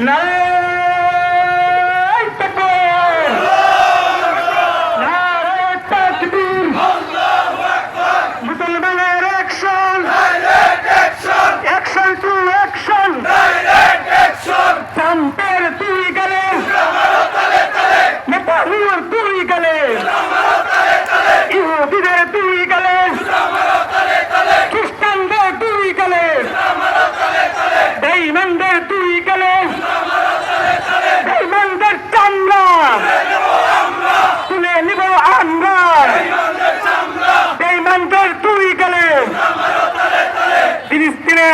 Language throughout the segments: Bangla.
Direct action! Direct action! Tampere, tu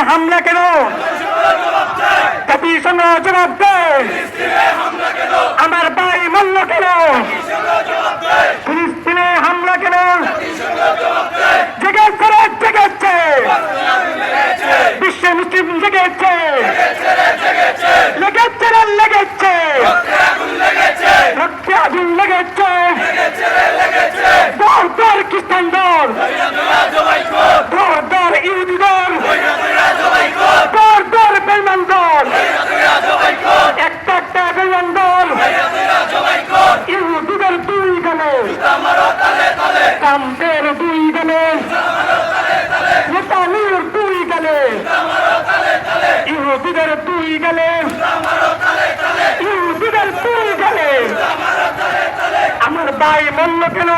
হামলা কেন? জাতিসংঘ জবাব দেয়। আমার ভাই মল্ল কেন? ফিলিস্তিনে হামলা কেন? জেগেছে জেগেছে। মুসলিম জেগেছে। লেগেছে লেগেছে। আগুন লেগেছে। দর দর খ্রিস্টান দর দর দর বেলমান দর একটা একটা বেলমান দর ইহুদিদের দুই গেলে কামদের দুই গেলে নেতানির দুই গেলে ইহুদিদের দুই গেলে ইহুদিদের দুই গেলে আমার ভাই মূল্য কেন?